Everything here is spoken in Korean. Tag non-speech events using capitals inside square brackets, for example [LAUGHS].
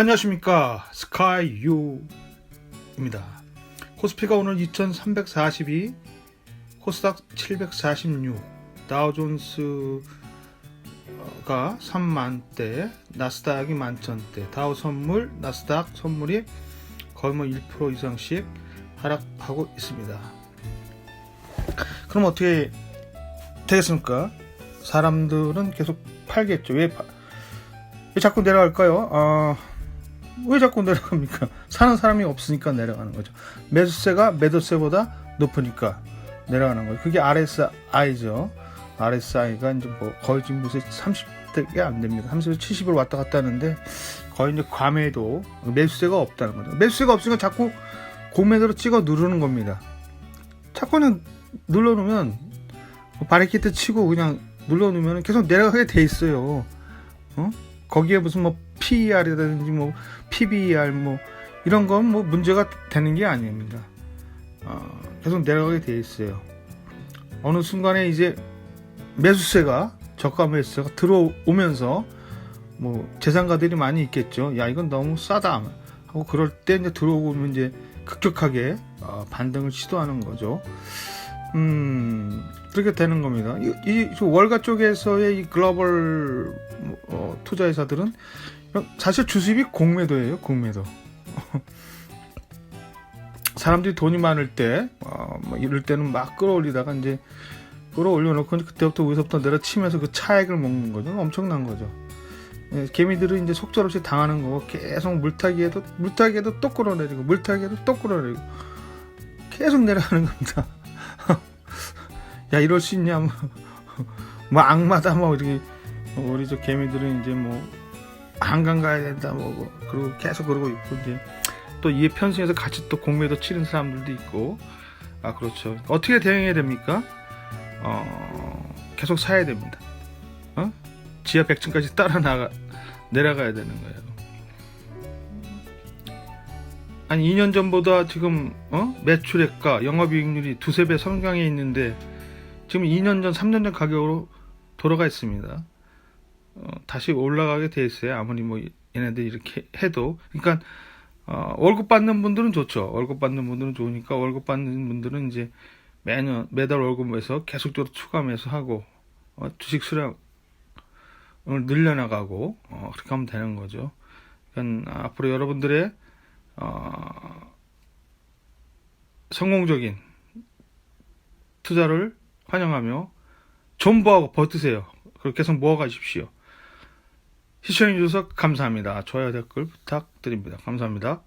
안녕하십니까. 스카이유입니다. 코스피가 오늘 2342 코스닥 746 다우존스가 3만대 나스닥이 만천대 다우 선물 나스닥 선물이 거의 뭐 1% 이상씩 하락하고 있습니다. 그럼 어떻게 되겠습니까? 사람들은 계속 팔겠죠. 왜, 파- 왜 자꾸 내려갈까요? 아 왜 자꾸 내려갑니까? 사는 사람이 없으니까 내려가는 거죠. 매수세가 매도세보다 높으니까 내려가는 거죠. 그게 RSI죠. RSI가 이제 뭐 거의 지금 무슨 30대가 안 됩니다. 30에서 70을 왔다 갔다 하는데 거의 이제 과매도 매수세가 없다는 거죠. 매수세가 없으니까 자꾸 고매도로 찍어 누르는 겁니다. 자꾸 그냥 눌러놓으면 뭐 바리키트 치고 그냥 눌러놓으면 계속 내려가게 돼 있어요. 어? 거기에 무슨 뭐 PER이라든지 뭐 PBR 뭐 이런 건 뭐 문제가 되는 게 아닙니다. 어, 계속 내려가게 돼 있어요. 어느 순간에 이제 매수세가 저가 매수세가 들어오면서 뭐 재산가들이 많이 있겠죠. 야 이건 너무 싸다 하고 그럴 때 이제 들어오면 이제 급격하게 어, 반등을 시도하는 거죠. 음 그렇게 되는 겁니다. 이, 이 월가 쪽에서의 이 글로벌 어, 투자회사들은 사실 주수입이 공매도예요, 공매도. [LAUGHS] 사람들이 돈이 많을 때, 어, 뭐 이럴 때는 막 끌어올리다가 이제 끌어올려놓고 그때부터 위서부터 내려치면서 그 차액을 먹는 거죠. 엄청난 거죠. 예, 개미들은 이제 속절없이 당하는 거고 계속 물타기에도 물타기에도 또 끌어내리고 물타기에도 또 끌어내리고 계속 내려가는 겁니다. [LAUGHS] 야 이럴 수 있냐? 뭐, [LAUGHS] 뭐 악마다 뭐 이렇게. 우리 저 개미들은 이제 뭐 한강 가야 된다 뭐 그리고 계속 그러고 있고 이제 또 이에 편승해서 같이 또 공매도 치는 사람들도 있고. 아 그렇죠. 어떻게 대응해야 됩니까? 어 계속 사야 됩니다. 어? 지하 100층까지 따라 나가 내려가야 되는 거예요. 아니 2년 전보다 지금 어? 매출액과 영업이익률이 두세 배 성장해 있는데 지금 2년 전 3년 전 가격으로 돌아가 있습니다 어, 다시 올라가게 돼 있어요. 아무리 뭐 얘네들 이렇게 해도. 그러니까 어, 월급 받는 분들은 좋죠. 월급 받는 분들은 좋으니까 월급 받는 분들은 이제 매년 매달 월급에서 계속적으로 추가 매수하고 어, 주식 수량을 늘려나가고 어, 그렇게 하면 되는 거죠. 그러니까 앞으로 여러분들의 어, 성공적인 투자를 환영하며 존버하고 버티세요. 그렇게 계속 모아가십시오. 시청해주셔서 감사합니다. 좋아요, 댓글 부탁드립니다. 감사합니다.